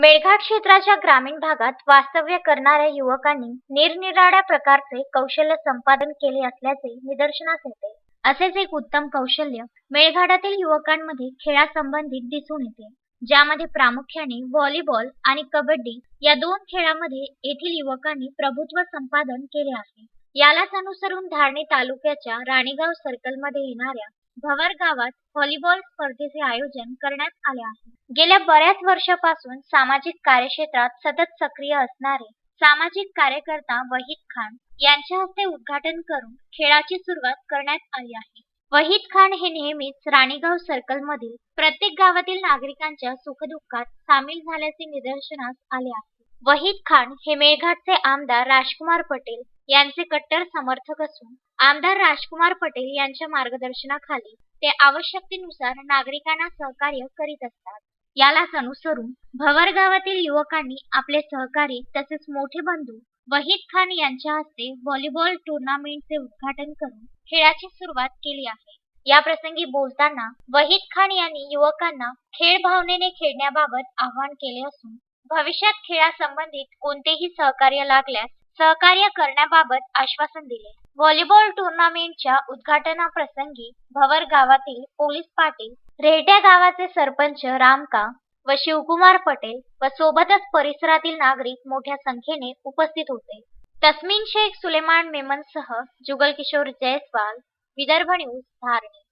मेळघाट क्षेत्राच्या ग्रामीण भागात वास्तव्य करणाऱ्या युवकांनी निरनिराळ्या प्रकारचे कौशल्य संपादन केले असल्याचे निदर्शनास येते. असेच एक उत्तम कौशल्य मेळघाटातील युवकांमध्ये खेळासंबंधित दिसून येते ज्यामध्ये प्रामुख्याने व्हॉलीबॉल आणि कबड्डी या दोन खेळामध्ये येथील युवकांनी प्रभुत्व संपादन केले आहे. यालाच अनुसरून धारणी तालुक्याच्या राणेगाव सर्कलमध्ये येणाऱ्या भवर गावात व्हॉलीबॉल स्पर्धेचे आयोजन करण्यात आले आहे. गेल्या बऱ्याच वर्षापासून सामाजिक कार्यक्षेत्रात सतत सक्रिय असणारे सामाजिक कार्यकर्ता वहीद खान यांच्या हस्ते उद्घाटन करून खेळाची सुरुवात करण्यात आली आहे. वहीद खान हे नेहमीच राणीगाव सर्कल मधील प्रत्येक गावातील नागरिकांच्या सुखदुःखात सामील झाल्याचे निदर्शनास आले आहे. वहीद खान हे मेळघाटचे आमदार राजकुमार पटेल यांचे कट्टर समर्थक असून आमदार राजकुमार पटेल यांच्या मार्गदर्शनाखाली ते आवश्यकतेनुसार नागरिकांना सहकार्य करीत असतात. यालाच अनुसरून भवर गावातील युवकांनी आपले सहकारी तसेच मोठे बंधू वहीद खान यांच्या हस्ते व्हॉलीबॉल टुर्नामेंटचे उद्घाटन करून खेळाची सुरुवात केली आहे. या प्रसंगी बोलताना वहीद खान यांनी युवकांना खेळ भावनेने खेळण्याबाबत आवाहन केले असून भविष्यात खेळासंबंधित कोणतेही सहकार्य लागल्यास सहकार्य करण्याबाबत आश्वासन दिले. व्हॉलीबॉल टुर्नामेंटच्या उद्घाटनाप्रसंगी भवर गावातील पोलीस पाटील रेहट्या गावाचे सरपंच रामका व शिवकुमार पटेल व सोबतच परिसरातील नागरिक मोठ्या संख्येने उपस्थित होते. तस्मिन शेख सुलेमान मेमनसह जुगल किशोर जयस्वाल विदर्भ न्यूज धारणी.